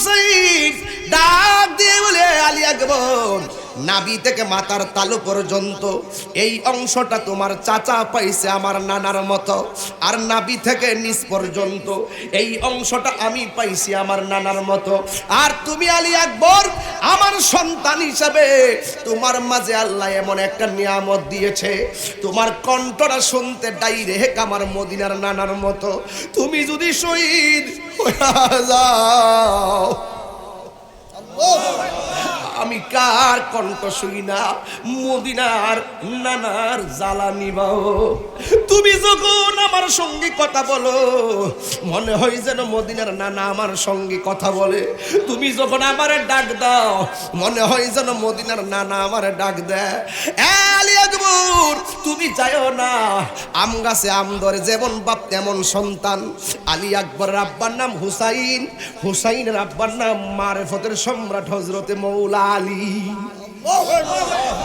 হুসাইন ডাক দিয়ে বলে আলী আকবর নাবি থেকে মাথার তালু পর্যন্ত এই অংশটা তোমার চাচা পাইছে আমার নানার মতো। আর নাবি থেকে নিচ পর্যন্ত এই অংশটা আমি পাইছি আমার নানার মতো। আর তুমি আলী আকবর, আমার সন্তান হিসাবে তোমার মাঝে আল্লাহ এমন একটা নিয়ামত দিয়েছে। তোমার কণ্ঠটা শুনতে ডাইরেক্ট আমার মদিনার নানার মতো। তুমি যদি শহীদ আমি কার কণ্ঠ শুই না? মদিনার নানার জ্বালা নিবাও তুমি যখন আমার সঙ্গে কথা বলো, মনে হয় যেন মদিনার নানা আমার সঙ্গে কথা বলে। তুমি যখন আমার ডাক দাও, মনে হয় যেন মদিনার নানা আমার ডাক দেয়। তুমি যাও না। আম গাছে আম ধরে, যেমন বাপ তেমন সন্তান। আলী আকবর আব্বার নাম হুসাইন। হুসাইনের আব্বার নাম মারেফতের সম্রাট হজরতে মৌলা। আলী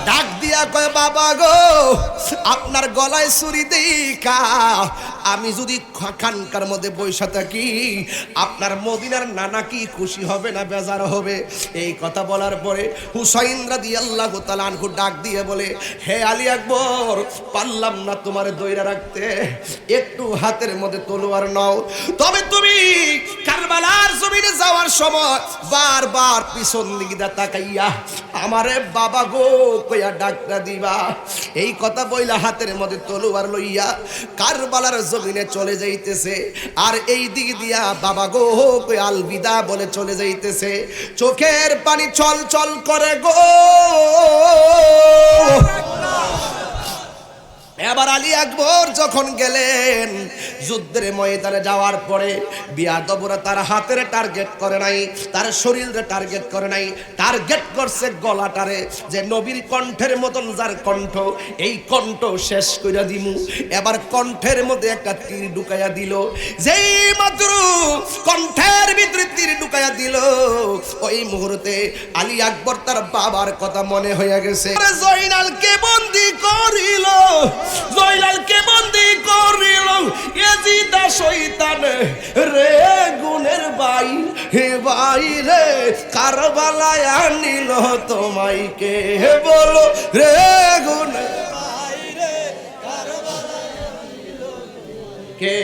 ডাক দিয়া কয় বাবা গো আপনার গলায় ছুরি দেখা আমি যদি খানকার মধ্যে বৈশা থাকি, আপনার মদিনার নানা কি খুশি হবে না বেজার হবে? এই কথা বলার পরে হুসাইন রাদি আল্লাহ তালানহু ডাক দিয়ে বলে, হে আলী আকবর, পারলাম না তোমার দইরা রাখতে। একটু হাতের মধ্যে তলোয়ার নাও। তবে তুমি কারবালার জমিনে যাওয়ার সময় বারবার পিছন দিকে তাকাইয়া আমারে বাবা গো কইয়া ডাকটা দিবা। এই কথা বইলা হাতের মধ্যে তলোয়ার লইয়া কারবালার জমিনে চলে যাইতেছে। আর এই দিক দিয়া বাবা গো আল আলবিদা বলে চলে যাইতেছে। চোখের পানি চল চল করে গো। এবার আলী আকবর যখন গেলেন, যুদ্ধের ময়দানে যাওয়ার পরে বিয়াদবরা তার হাতের টার্গেট করে নাই, তার শরীরে টার্গেট করে নাই টার্গেট করছে গলাটারে, যে নবীর কণ্ঠের মতন যার কণ্ঠ, এই কণ্ঠ শেষ কইরা দিমু। এবার কণ্ঠের মধ্যে একটা তীর ঢুকাইয়া দিল, যেই মাত্র কণ্ঠের ভিতরে তীর ঢুকাইয়া দিল, ওই মুহূর্তে আলী আকবর তার বাবার কথা মনে হয়ে গেছে। জয়নালকে বন্দি করিল জয়নালকে বন্দি করিল। এজিদা শৈতানে রে গুণের বাই হে বাই রে, কারবালায় আনিল তোমাইকে বলো, রে গুণের কে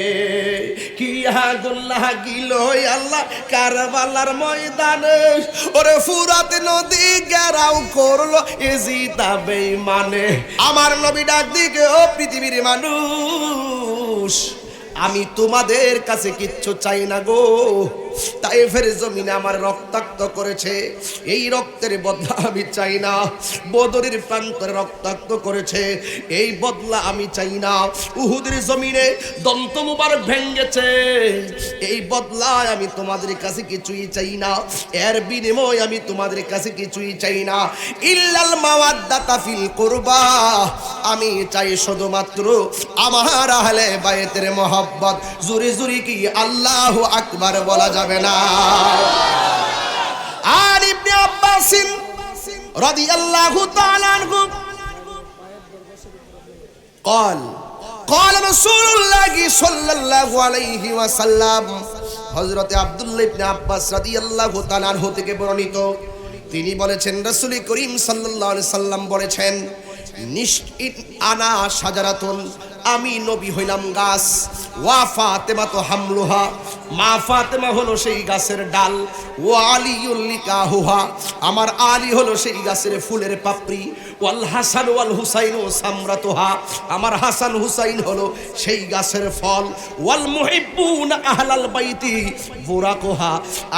কি আগুন লাগিল আল্লাহ কারবালার ময়দানে? ওরে ফুরাতে নদী গেরাও করল এজি এজিতা মানে আমার নবী ডাক দিকে, ও পৃথিবীর মানুষ, আমি তোমাদের কাছে কিচ্ছু চাই না গো। তাইফের জমিনে আমার রক্তাক্ত করেছে। এই রক্তের বদলা আমি চাই না। বদরের প্রান্তরে রক্তাক্ত করেছে। এই বদলা আমি চাই না। উহুদের জমিনে দন্ত ভেঙ্গেছে। এই আমি তোমাদের কাছে কিছুই চাই না। এর বিনিময় আমি তোমাদের কাছে কিছুই চাই না। ইল্লাল মাওয়াদ্দাতা ফিল কুরবা। আমি চাই শুধুমাত্র আমার আহলে বায়েতের মোহাব্বত। জুরি জুরি কি আল্লাহু আকবার বলা যাবে না আর ইবনে আব্বাসিন রাদিয়াল্লাহু তাআলা আনহু قال قال رسول الله صلى الله عليه وسلم হযরতে আব্দুল্লাহ ইবনে আব্বাস রাদিয়াল্লাহু তাআলা আনহু থেকে বর্ণিত তিনি বলেছেন রাসূল করিম সাল্লাল্লাহু আলাইহি সাল্লাম বলেছেন নিশ্চিত আনা সাজারাতুন আমি নবী হইলাম গাছ ওয়া ফাতেমা তো হামলুহা মা ফাতেমা হলো সেই গাছের ডাল, ও আলিউল লিকাহুহা আমার আলী হলো সেই গাছের ফুলের পাপড়ি, ওয়াল হাসান ওয়াল হুসাইন ও সামরাতুহা। আমার হাসান হুসাইন হলো সেই গাছের ফল, ওয়াল মুহিব্বুন আহলাল বাইতি বুরাকুহা।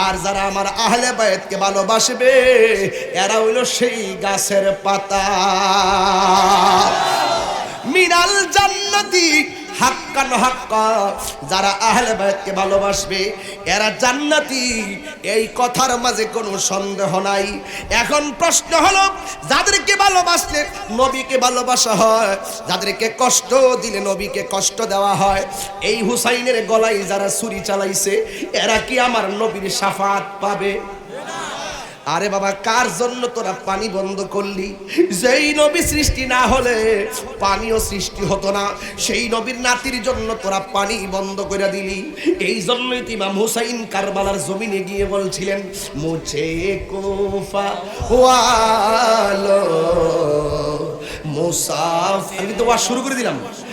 আর যারা আমার আহলে বাইতকে ভালোবাসবে, এরা হইল সেই গাছের পাতা। মিনাল জান্নাতি হাক্কান হাক্কা, যারা আহলে বায়াতকে ভালোবাসবে, এরা জান্নাতি। এই কথার মাঝে কোনো সন্দেহ নাই। এখন প্রশ্ন হলো, যাদেরকে ভালোবাসলে নবীকে ভালোবাসা হয়, যাদেরকে কষ্ট দিলে নবীকে কষ্ট দেওয়া হয়, এই হুসাইনের গলায় যারা ছুরি চালাইছে, এরা কি আমার নবীর সাফাত পাবে? আরে বাবা, কার জন্য তোরা পানি বন্ধ করলি? যেই নবী সৃষ্টি না হলে পানিও সৃষ্টি হতো না। সেই নবীর নাতির জন্য তোরা পানি বন্ধ করে দিলি। এই জন্যই ইমাম হুসাইন কারবালার জমিনে গিয়ে বলছিলেন, মুছে কোফা ওয়ালো মুসাফ আমি তো শুরু করে দিলাম।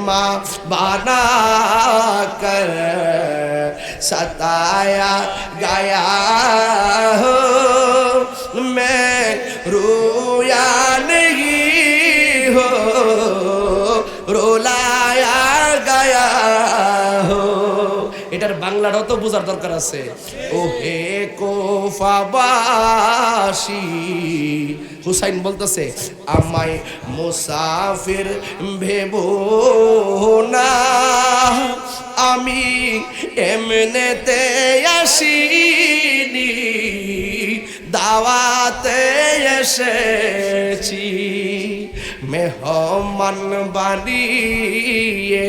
मेहमा बना कर सताया गया हो। এটার তো বোঝার দরকার আছে। ও হে কোফাবাসী হুসাইন বলতেছে, আমায় মুসাফির ভেব না, আমি এমনেতে আসিনি, দাওয়াতে এসেছি, মেহমান বানিয়ে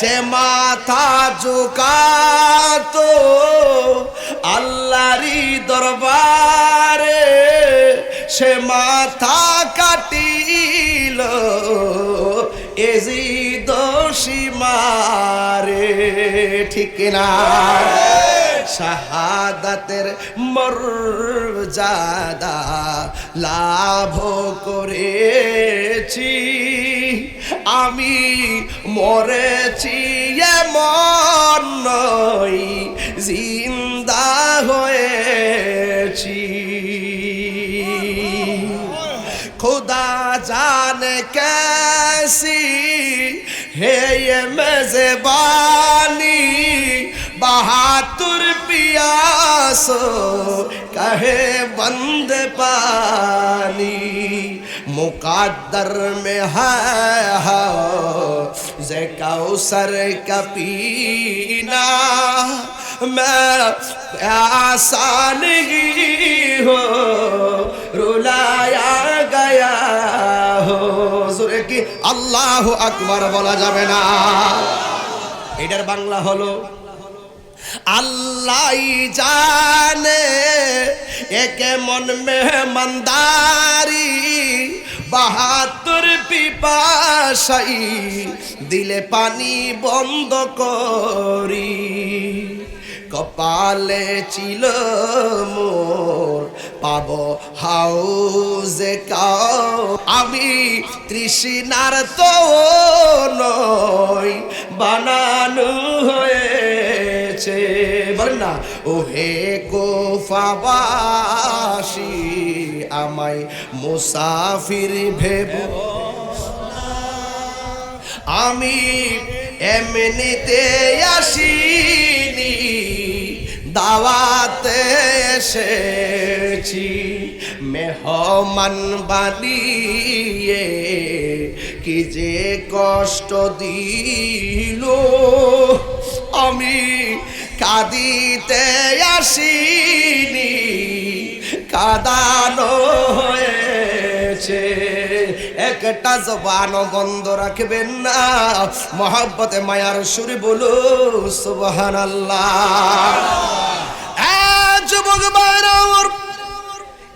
যে মাথা ঝুকাতো আল্লাহরি দরবারে, সে মাথা কাটিল এজি দোষী মারে, ঠিক না শাহাদাতের মর্যাদা লাভ করেছি। আমি মরেছি এমন নই জিন্দা হয়েছি। খোদা জানে কেসি হে মেজবানি बहातुर पियासो कहे बंद पानी मुकद्दर में है हो जे कौसर का पीना मैं प्यासा नहीं हो रुलाया गया हो জোরে কি আল্লাহ আকবার বলা যাবে না এটার বাংলা হলো আল্লাহ জানে একে মন মেহমানদারি। বাহাত্তর পিপাসাই দিলে পানি বন্ধ করি। কপালে ছিল মোর, পাব হাউজে কাও। আমি তৃষ্ণার তো নই, বানানো হয়েছে। বলেন না ও হে গোফাবাসী, আমায় মুসাফির ভেব আমি এমনিতে আসিনি, দাওয়াতে এসেছি, মেহমান বানিয়ে কি যে কষ্ট দিল। আমি কাঁদিতে আসিনি, কাদানো হয়েছে। একটা জবান বন্ধ রাখবেন না, মহাব্বতে, মায়ার সুরে বলো সুবহান যুবক ভাইরা আমার,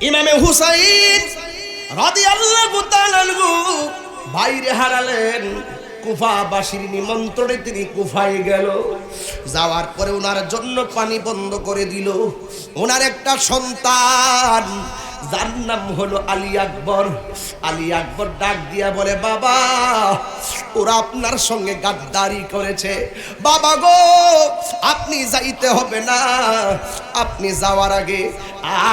ইমামে হুসাইন রাদি আল্লাহ বাইরে হারালেন। কুফাবাসীর নিমন্ত্রণে তিনি কুফায় গেল। যাওয়ার পরে ওনার জন্য পানি বন্ধ করে দিল। ওনার একটা সন্তান, যার নাম হলো আলী আকবর। আলী আকবর ডাক দিয়া বলে, বাবা, ওরা আপনার সঙ্গে গাদ্দারি করেছে। বাবা গো, আপনি যাইতে হবে না। আপনি যাওয়ার আগে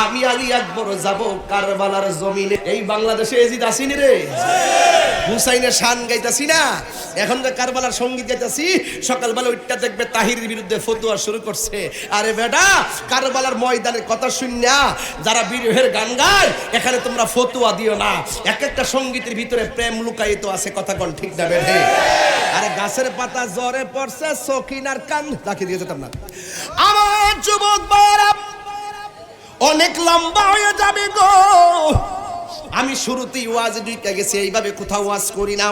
আমি আলী আকবর যাব কারবালার জমিনে। এই বাংলাদেশে এজিদ আসিনি রে। হুসাইনের শান গাইতাছি না। এখন যে কারবালার সংগীত গাইতাছি। সকালবেলা ওইটা দেখবে তাহিরের বিরুদ্ধে ফতুয়া শুরু করছে। আরে বেটা, কারবালার ময়দানের কথা শুননা যারা বিরহের গান গায়, এখানে তোমরা ফতুয়া দিও না। এক একটা সঙ্গীতের ভিতরে প্রেম লুকায়িত আছে, কথা কোন ঠিক না বেঠে? আরে গাছের পাতা জ্বরে পড়ছে, সখিনার কান তাকে দিয়ে যেতাম না। আমার যুবক বারা অনেক লম্বা হয়ে যাবে গো। আমি শুরুতেই ওয়াজ দুইটা গেছি, এইভাবে কোথাও ওয়াজ করি না।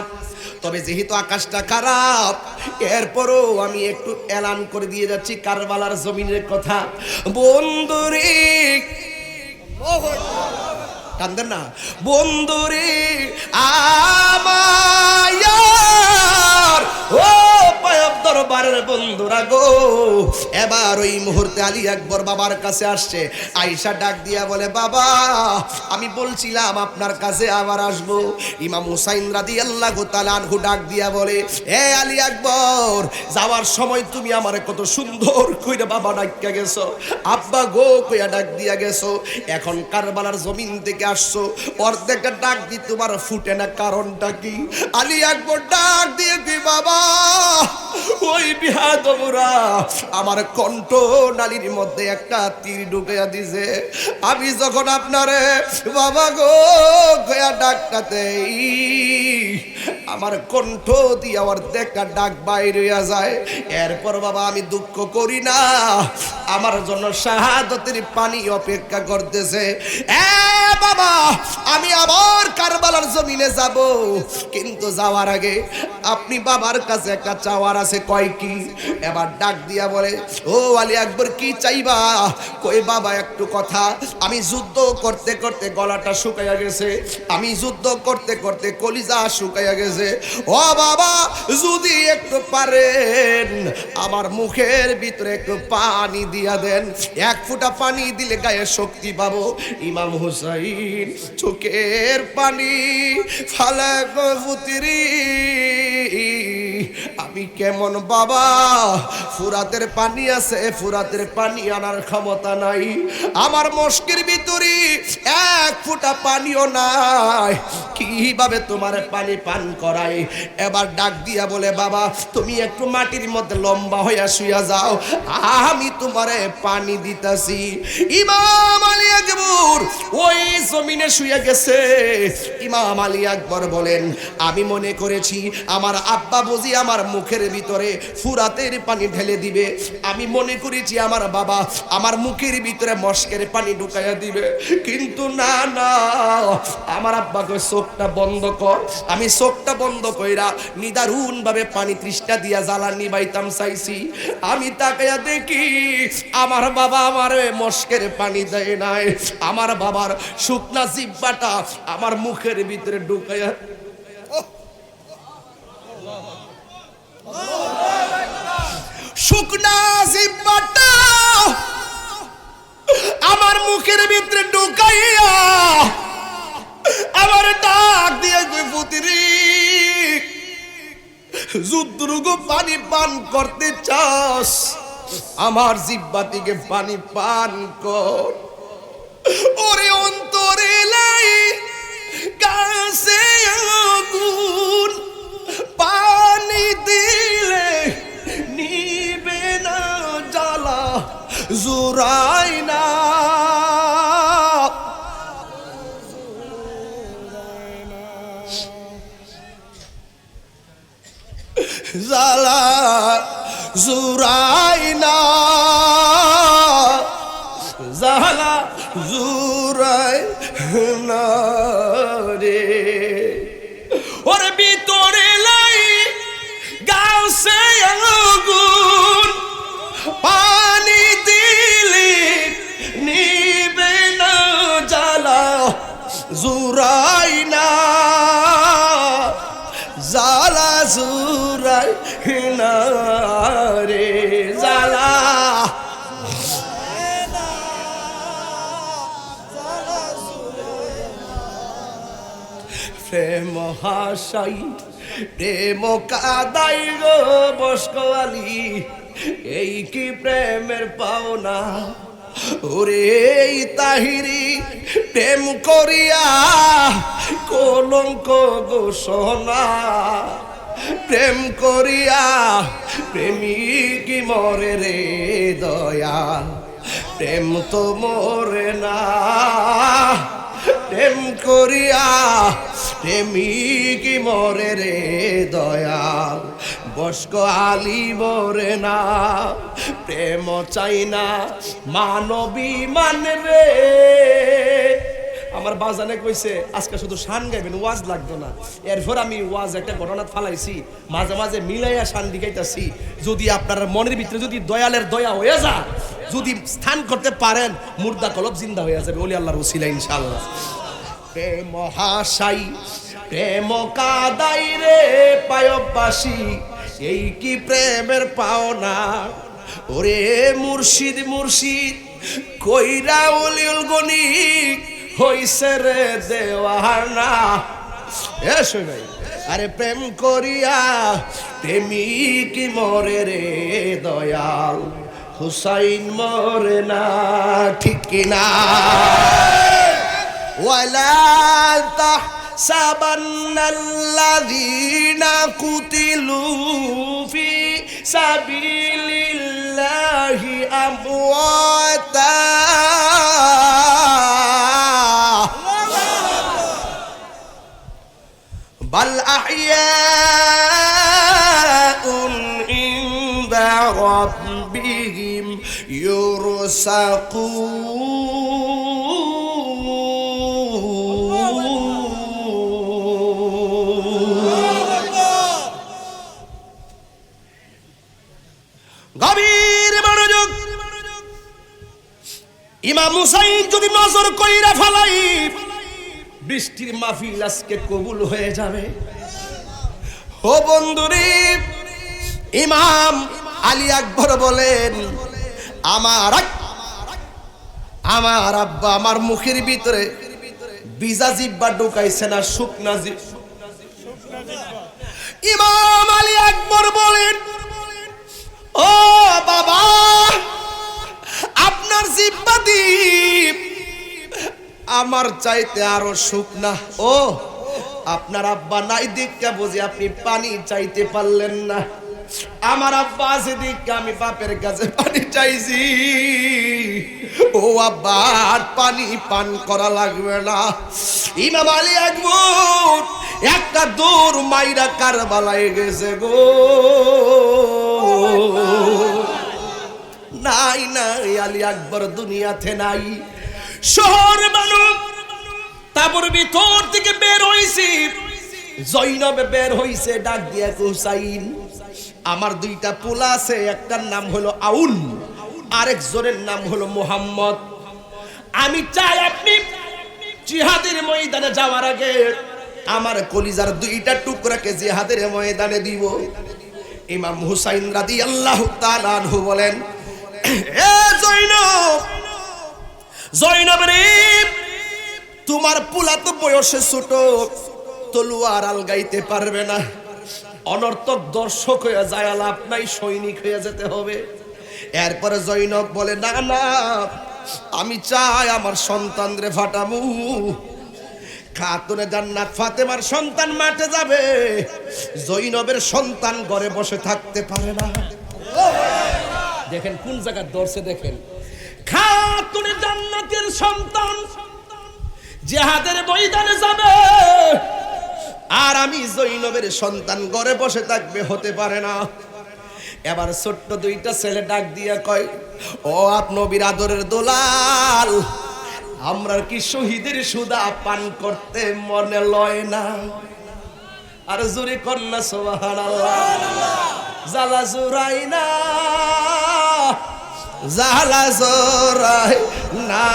তবে যেহেতু আকাশটা খারাপ, এরপরও আমি একটু এলান করে দিয়ে যাচ্ছি কারবালার জমিনের কথা। বন্ধুরে, কান্দেন না। বন্ধুরে আমার ও দরবারের বন্ধুরা গো। এবার ওই মুহূর্তে আলী আকবর বাবার কাছে আসছে। আইসা ডাক দিয়া বলে, বাবা, আমি বলছিলাম আপনার কাছে আবার আসব। ইমাম হুসাইন রাদি আল্লাহ আনহু ডাক দিয়া বলে, এ আলী আকবর, যাওয়ার সময় তুমি আমার কত সুন্দর কইরা বাবা ডাকিয়া গেছো। আব্বা গো কইয়া ডাক দিয়া গেছো। এখন কারবালার জমিন থেকে আসছো। অর্ধেকটা ডাক দি, তোমার ফুটে না কারণটা কি? আলী আকবর ডাক দিয়ে কি বাবা, ওই বিহাদমরা আমার কণ্ঠ নালীর মধ্যে একটা তীর ঢুকাইয়া দিছে। আমি যখন আপনারে, বাবা গো, গয়া ডাকটাতেই আমার কণ্ঠ দিয়ে আমার দেখা ডাক বাইরে যায়। এরপর বাবা, আমি দুঃখ করি না। আমার জন্য শাহাদতের পানি অপেক্ষা করতেছে। এ বাবা, আমি আবার কারবালার জমিনে যাব। কিন্তু যাওয়ার আগে আপনি বাবার কাছে একটা চাওয়ার আছে, কয় কি? এবার ডাক দিয়া বলে ও আলী আকবর, কি চাইবা? কই বাবা, একটু কথা। আমি যুদ্ধ করতে করতে গলাটা শুকাইয়া গেছে। আমি যুদ্ধ করতে করতে কলিজা শুকাইয়া গেছে। ও বাবা, যদি একটু পারেন, আমার মুখের ভিতরে একটু পানি দিয়া দেন। এক ফুটা পানি দিলে গায়ে শক্তি পাবো। ইমাম হুসাইন, চোখের পানি ফালা পুতিরি আমি কেমন বাবা, ফুরাতের পানি আছে ফুরাতের পানি আনার ক্ষমতা নাই। আমার মস্কির ভিতরে এক ফুটা পানিও নাই। কীভাবে তোমার পানি পান করাই? এবার ডাক দিয়া বলে, বাবা, তুমি একটু মাটির মধ্যে লম্বা হইয়া শুয়া যাও। আমি তোমারে পানি দিতাছি। ইমাম আলী আকবর ওই জমিনে শুয়ে গেছে। ইমাম আলী আকবর বলেন, আমি মনে করেছি, আমার আব্বা বুঝি আমার মুখের ভিতরে ফুরাতের পানি ঢেলে দিবে। আমি মনে করেছি আমার বাবা আমার মুখের ভিতরে মস্কের পানি ঢুকাইয়া দিবে। কিন্তু না না, আমার আব্বাকে চোখটা বন্ধ কর। আমি চোখটা বন্ধ কইরা নিদারুণ ভাবে পানি তৃষ্ঠা দিয়া জ্বালা নিবাইতাম চাইছি। আমি তাকাইয়া দেখি আমার বাবা আমার মস্কের পানি দেয় নাই। আমার বাবার শুকনা জিব্বাটা আমার মুখের ভিতরে ঢুকাইয়া শুকনা আমার মুখের ভিতরে ঢুকাইয়া আমার ডাক দিয়ে পুতিরি পানি পান করতে চাস? আমার জিব্বা থেকে পানি পান কর। ওরে অন্তরে লাই কাছে আগুন জুরাই না। জ্বালা জুরাই না। জ্বালা জুরাই না রে। ওর ভিতরে লাই গাছে আগুন হাসাই প্রেম কাদাই গো বসকওয়ালি, এই কি প্রেমের পাওনা? ওরে তাহিরি, প্রেম করিয়া কলঙ্ক সোনা প্রেম করিয়া প্রেমিক মরে রে দয়া প্রেম তো মরে না। প্রেম করিয়া প্রেমিক মরে রে দয়াল? বস্ক আলি মরে না, প্রেম চাই না, মানবী মান রে আমার বাজানে কইছে, আজকে শুধু শান গাইবেন, ওয়াজ লাগতো না। এরপর আমি ওয়াজ একটা ঘটনা ফালাইছি, মাঝে মাঝে মিলাইয়া শান দিগাইতাছি যদি আপনার মনের ভিতরে যদি দয়ালের দয়া হয়ে যা যদি স্থান করতে পারেন, মুর্দা কলব জিন্দা হয়ে যাবে, ওলি আল্লাহর ওসিলা ইনশাআল্লাহ। প্রেম হাসাই, প্রেম কাদাই রে পায়বাসী, এই কি প্রেমের পাওনা? ওরে মুর্শিদ মুর্শিদ, কইরা উলিউল গণিক হইছে রে দেওয়ানা এসো ভাই আরে প্রেম করিয়া প্রেমিক মরে রে দয়াল হুসাইন মরে না ঠিক কিনা ولا تحسبن الذين قتلوا في سبيل الله أمواتا أحياء عند ربهم يرزقون গভীর মনোযোগ ইমাম হুসাইন যদি নজর কইরা ফালাই বৃষ্টির মাহফিল আজকে কবুল হয়ে যাবে। ও বন্ধুরে, ইমাম আলী আকবর বলেন, আমার আমার আব্বা আমার মুখের ভিতরে বিজা জিব্বা ঢুকাইছে না, শুকনা ইমাম আলী আকবর বলেন, ও বাবা, আপনার জিব্বা দ্বীপ আমার চাইতে আরও শুকনা ও, আপনার আব্বা নাই দিকটা বুঝি আপনি পানি চাইতে পারলেন না। আমার আব্বা আছে দিকটা, আমি বাপের কাছে পানি চাইছি। ও আব্বা পানি পান করা লাগবে না। ইমাম আলী আকবর, একটা দূর মাইরা কারবালায় গেছে গো। নাই নাই, আলী আকবর দুনিয়াতে নাই। শহর মানুষ তারপর ভিতর থেকে বের হইছি। জৈনবে বের হইছে, ডাক দিয়া হুসাইন আমার দুইটা পোলা আছে, একটার নাম হলো আউল আরেকজনের নাম হলো মোহাম্মদ। আমি চাই আপনি জিহাদের ময়দানে যাওয়ার আগে আমার কলিজার দুইটা টুকরাকে জিহাদের ময়দানে দিব। ইমাম হুসাইন রাদি আল্লাহ তালানহু বলেন, এ জৈনব রে, তোমার পোলা তো বয়সে ছোট, তলুয়ার আলগাইতে পারবে না। অনর্থক দর্শক হয়ে যায় লাভ নাই, সৈনিক হয়ে যেতে হবে। এরপরে জৈনব বলে, না না, আমি চাই আমার সন্তানরে ফাটামু। খাতুনে জান্নাত ফাতেমার সন্তান মাঠে যাবে। জৈনবের সন্তান ঘরে বসে থাকতে পারে না। দেখেন, কোন জায়গার দর্শে দেখেন। খাতুনে সন্তান জেহাদের ময়দানে যাবে। আর আমি জৈনবের সন্তান ঘরে বসে থাকবে হতে পারে না। এবার ছোট্ট দুইটা ছেলে ডাক দিয়া কয়, ও আপ নবীর আদরের দোলাল, আমরা কি শহীদের সুদা পান করতে মনে লয় না? আর জুরি কন্যা সোহান জালা জুরাই না। জালা জোরাই না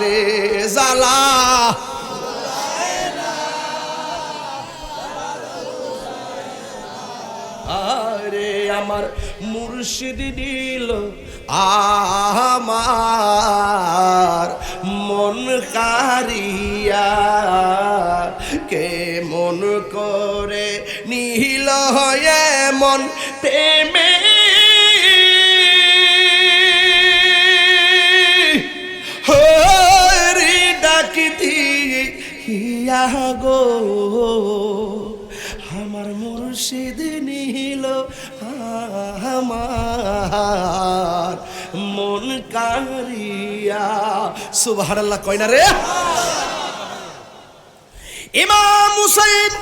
রে জালা। আমার মুর্শিদ দিল আমার মন কারিয়া। কে মন করে নিহিল মন প্রেমে গো আমার মুর্শিদ নিল আমার মন কারিয়া সুবহানাল্লাহ, কয় না রে? ইমাম হুসাইন,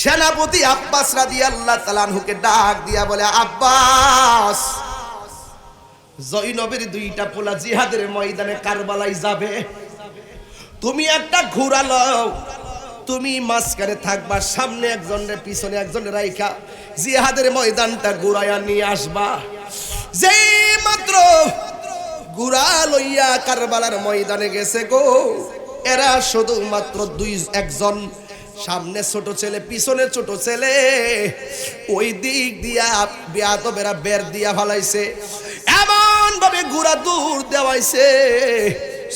সেনাপতি আব্বাস রাদিয়াল্লাহু তাআলা আনহুকে ডাক দিয়া বলে, আব্বাস জৈনবের দুইটা পোলা জিহাদের ময়দানে কারবালাই যাবে। তুমি একটা ঘোড়া লও তুমি মাঝখানে থাকবা, সামনে একজনের, পিছনে একজনের রাইখা জিহাদের ময়দানটা ঘুরাইয়া নিয়ে আসবা। যে মাত্র গুড়া লইয়া কারবালার ময়দানে গেছে গো, এরা শুধুমাত্র দুই, একজন। সামনে ছোট ছেলে, পিছনে ছোট ছেলে। ওই দিক দিয়া বিয়াত বেড়া বের দিয়া ফলাইছে। এমন ভাবে গুড়া দূর দেওয়াইছে।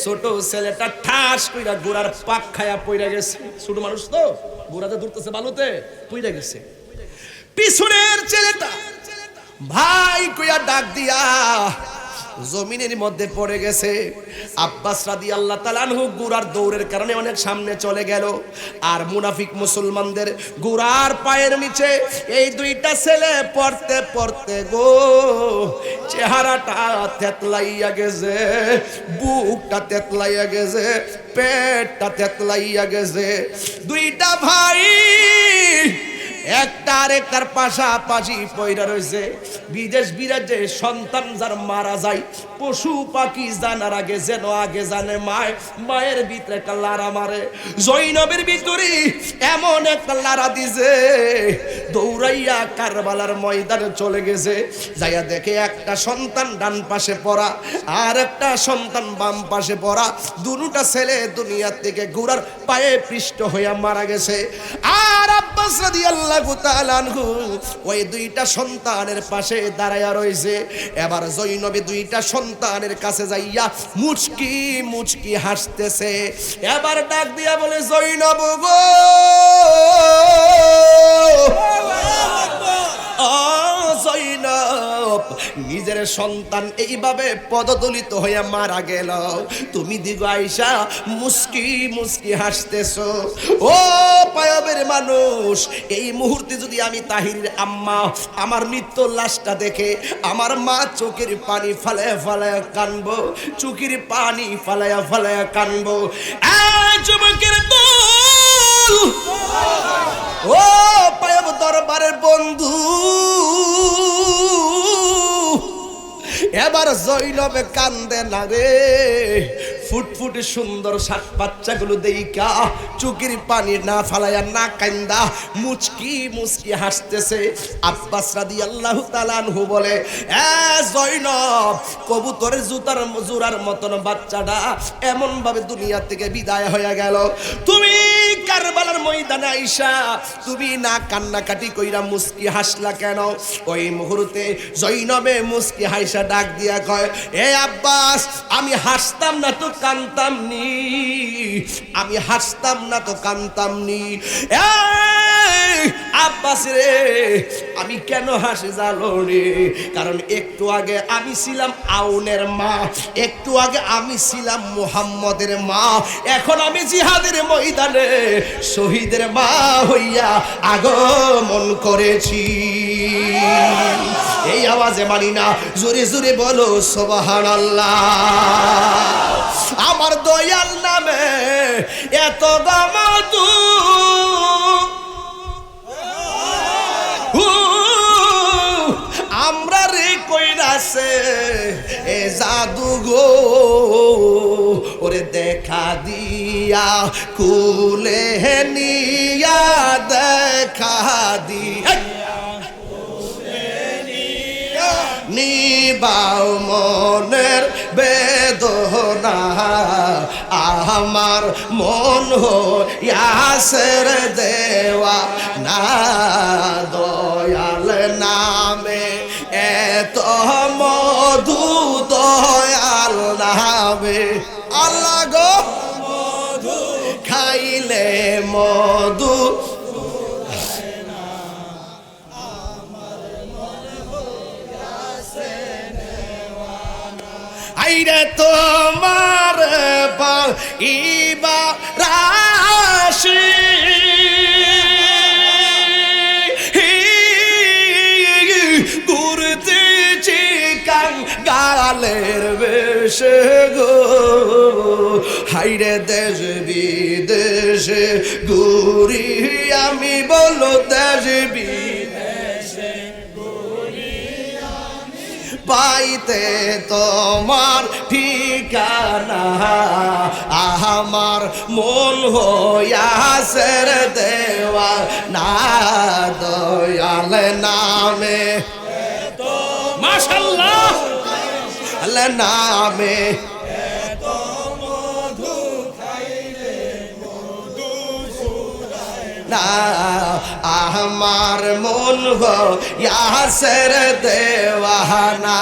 ছোট ছেলেটা ঠাস কইরা গোড়ার পাক খায়া পইরা গেছে। ছোট মানুষ তো গোড়াতে দূরতেছে বালুতে, পইরা গেছে। পিছনের ছেলেটা ভাই কইয়া ডাক দিয়া জমিনের মধ্যে পড়ে গেছে। আব্বাস রাদি আল্লাহ তালানহু গুড়ার দৌড়ের কারণে অনেক সামনে চলে গেল। আর মুনাফিক মুসলমানদের গুড়ার পায়ের নিচে এই দুইটা ছেলে পড়তে পড়তে গো, চেহারাটা তেতলাইয়া গেছে, বুকটা তেতলাইয়া গেছে, পেটটা তেতলাইয়া গেছে। দুইটা ভাই একটা আরেকটার পাশাপাশি পয়রা রয়েছে। বিদেশ বিরাজে সন্তান যার মারা যায়, পশু পাখি জানার আগে যেন আগে জানে মায়, মায়ের ভিতরে একটা লারা মারে। জৈনবের ভিতরে এমন একটা লারা দিছে, দৌড়াইয়া কারবালার ময়দানে চলে গেছে। যাইয়া দেখে একটা সন্তান ডান পাশে পড়া আর একটা সন্তান বাম পাশে পড়া। দুটা ছেলে দুনিয়ার থেকে ঘোড়ার পায়ে পৃষ্ঠ হইয়া মারা গেছে। আর আব্বাস রাদিয়াল্লাহু ওই দুইটা সন্তানের পাশে দাঁড়ায়া এবার দুইটা সন্তানের কাছে যাইয়া মুচকি মুচকি হাসতেছে। এবার ডাক দিয়া বলে গো! নিজের সন্তান এইভাবে পদদলিত হয়ে মারা গেল। তুমি দিগ আইসা মুস্কি মুস্কি হাসতেছো। ও পায়বের মানুষ, এই যদি আমি তাহিরের আম্মা, আমার মৃত্যু লাশটা দেখে আমার মা চোখের পানি ফালায়া ফালায়া কানবো, চোখের পানি ফালায়া ফালায়া কানবো। চুমকের ও পায়ব দরবারের বন্ধু! এবার জৈনবে কান্দে না রে। ফুটফুটে সুন্দর সাত বাচ্চাগুলো দেইকা চুকির পানি না ফালাইয়া না কান্দা, মুচকি মুচকি হাসতেছে। আব্বাস রাদি আল্লাহ তালানহু বলে, এ জৈনব কবুতরের জুতার জুরার মতন বাচ্চাটা এমন ভাবে দুনিয়া থেকে বিদায় হয়ে গেল। তুমি কারবালার ময়দানে আইসা, তুমি না কান্নাকাটি কইরা মুচকি হাসলা কেন? ওই মুহূর্তে জৈনবে মুচকি হাইসা ডাক দিয়া কয়, এ আব্বাস, আমি হাসতাম না তো কানতাম নি আমি হাসতাম না তো কানতাম নি এই আব্বাস রে, আমি কেন হাসি জানো রে কারণ একটু আগে আমি ছিলাম আউনের মা, একটু আগে আমি ছিলাম মুহাম্মদের মা। এখন আমি জিহাদের ময়দানে শহীদের মা হইয়া আগমন করেছি। এই আওয়াজে মানি না, জোরে জোরে বলো সোবাহান আমার দয়াল নামে এত গামাতু আমরা রে কইরাছে এ জাদু গো, ওরে দেখা দিয়া, কুলে নিয়া দেখা দিয়া। নিবাও মনের বেদনা আমার মন হইয়াসের দেওয়া না, দয়াল নামে এত মধু দয়াল নামে। আল্লাহ গো মধু খাইলে মধু। আইরে তোমার হাইরে দেশ বিদেশে ঘুরি আমি বলো দেশ বিদেশে পাইতে তোমার ঠিকানা। আমার মন হইয়াসের দেওয়া না দয়াল নামে। মাশাল্লাহ। নামে। না, আমার মন ইয়াসের দেওয়ানা।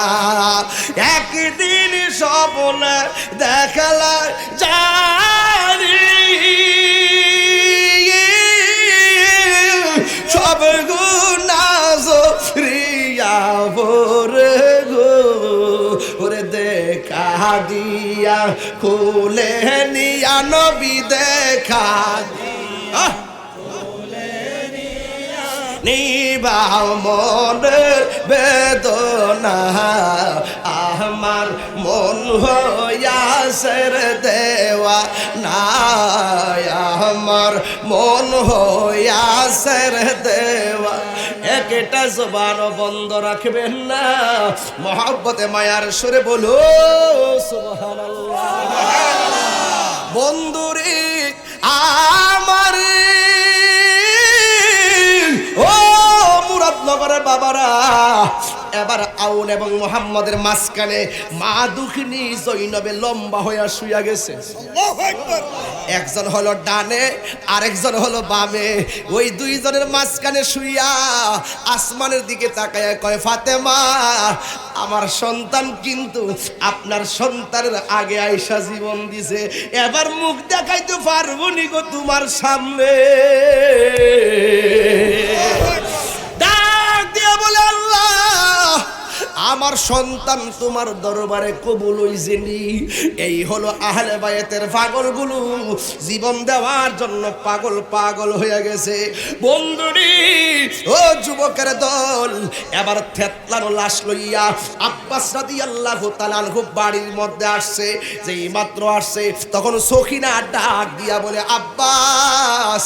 একদিন সপনে দেখল জানি, সব গুনাজ রিয়া ভরে গো। ওরে দেখা দিয়া, খুলে নিয়া নবী দেখা দিয়া। নিবা মনের বেদনা। আমার মন হইয়াসের দেওয়া না আমার মন হইয়াসের দেওয়া। একটা জবান বন্ধ রাখবেন না। মহাব্বতে, মায়ার সুরে বলো, সুবহানাল্লাহ। বন্ধুরে, আমার মুরাদনগরের বাবারা এবার আউন এবং মোহাম্মদের মাঝখানে মা দুঃখিনী জৈনবে লম্বা হইয়া শুইয়া গেছে। একজন হলো ডানে আরেকজন হলো বামে। ওই দুইজনের মাঝখানে শুইয়া আসমানের দিকে তাকায় কয় ফাতেমা আমার সন্তান কিন্তু আপনার সন্তানের আগে আইসা জীবন দিছে। এবার মুখ দেখাইতে পারব নি গো তোমার সামনে। আমার সন্তান তোমার দরবারে কবুল হইছেনি। এই হলো আহলে বায়াতের পাগলগুলো। জীবন দেওয়ার জন্য পাগল পাগল হয়ে গেছে। বন্ধুরি, ও যুবকের দল, এবার থেতলানো লাশ লইয়া আব্বাস রাদিয়াল্লাহু তাআলা আনহু বাড়ির মধ্যে আসছে। যেই মাত্র আসছে, তখন সখিনা ডাক দিয়া বলে, আব্বাস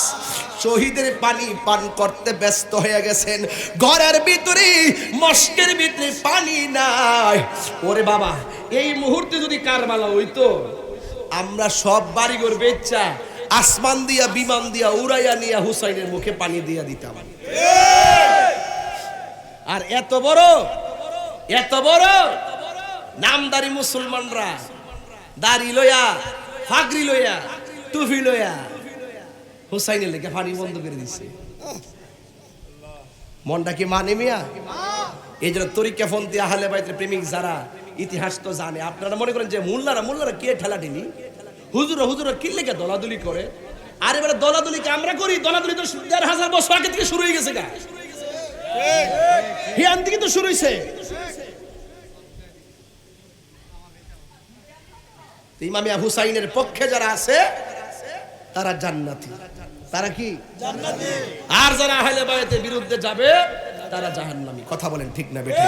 শহীদের পানি পান করতে ব্যস্ত হয়ে গেছেন। ঘরের ভিতরে, মস্কের ভিতরে পানি নাই। ওরে বাবা, এই মুহূর্তে যদি কারবালা হইতো, আমরা সব বাড়িঘর বেচ্চা আসমান দিয়া, বিমান দিয়া, উড়াইয়া নিয়া হুসাইনের মুখে পানি দিয়া দিতাম। আর এত বড় এত বড়, নামদারি মুসলমানরা, দাড়ি লইয়া, ফাগরি লইয়া টুফি লইয়া হুসাইনের লেগে পানি বন্ধ করে দিছে। মনটা কি মানে মিয়া? এই জন্য তরিকা ফন্তি আহলে বাইতের প্রেমিক যারা ইতিহাস তো জানে, আপনারা মনে করেন যে মুল্লারা মুল্লারা কে ঠেলা ঠেলাটিনি হুজুরা হুজুরা কি লেগে দলাদলি করে? আর এবারে দলাদলি কি আমরা করি, দলাদলি তো দেড় হাজার বছর আগে থেকে শুরু হয়ে গেছে গা। হিয়ান থেকে তো শুরু হয়েছে ইমামিয়া হুসাইনের পক্ষে যারা আছে তারা জান্নাতি। তারা কি? আর যারা আহলে বায়াতের বিরুদ্ধে যাবে তারা জাহান্নামী। কথা বলেন ঠিক না বেঠিক